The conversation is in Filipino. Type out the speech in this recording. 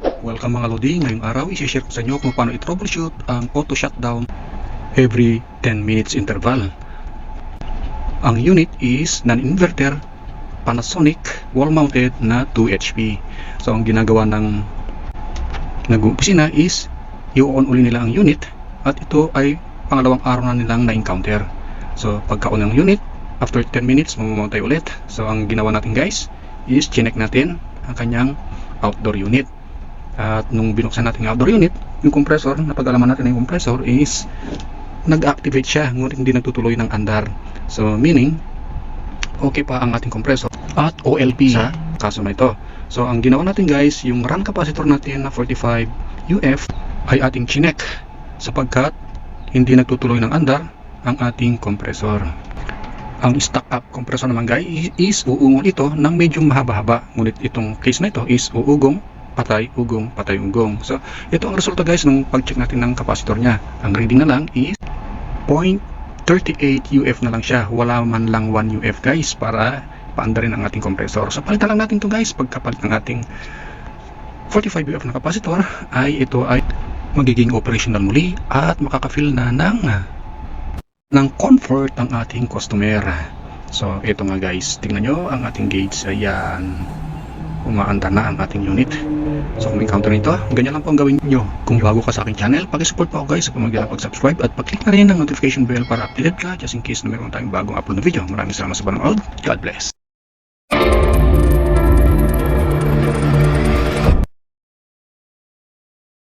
Welcome mga Lodi, ngayong araw isi-share ko sa inyo kung paano i-troubleshoot ang auto shutdown every 10 minutes interval. Ang unit is non-inverter Panasonic wall-mounted na 2 HP. So ang ginagawa ng nag-umpisa is i-on uli nila ang unit at ito ay pangalawang araw na nilang na-encounter. So pagka-on ng unit, after 10 minutes mamamatay ulit. So ang ginawa natin guys is chinek natin ang kanyang outdoor unit. At nung binuksan natin yung outdoor unit, yung compressor, napag-alaman natin na yung compressor is nag-activate siya, ngunit hindi nagtutuloy ng andar. So, meaning, okay pa ang ating compressor at OLP sa kaso na ito. So, ang ginawa natin guys, yung run capacitor natin na 45 UF ay ating chinek sapagkat hindi nagtutuloy ng andar ang ating compressor. Ang stock up compressor naman guys is, is uungol ito ng medyo mahaba-haba. Ngunit itong case na ito is uugong patay, ugong, patay, ugong. So, ito ang resulta guys nung pag-check natin ng capacitor niya. Ang reading na lang is 0.38 UF na lang siya. Wala man lang 1 UF guys para paandarin ang ating compressor. So, palitan lang natin to guys. Pagkapalit ng ating 45 UF na capacitor ay ito ay magiging operational muli at makaka-fill na ng ng comfort ang ating customer. So, ito nga guys. Tingnan nyo ang ating gauge. Ayan umaanda na ang ating unit. So kung encounter nito, ganyan lang po ang gawin nyo. Kung bago ka sa aking channel, pakisupport po ako guys sa pamamagitan ng pag-subscribe at pag-click na rin ng notification bell para updated ka just in case na meron tayong bagong upload na video. Maraming salamat sa panonood. God bless.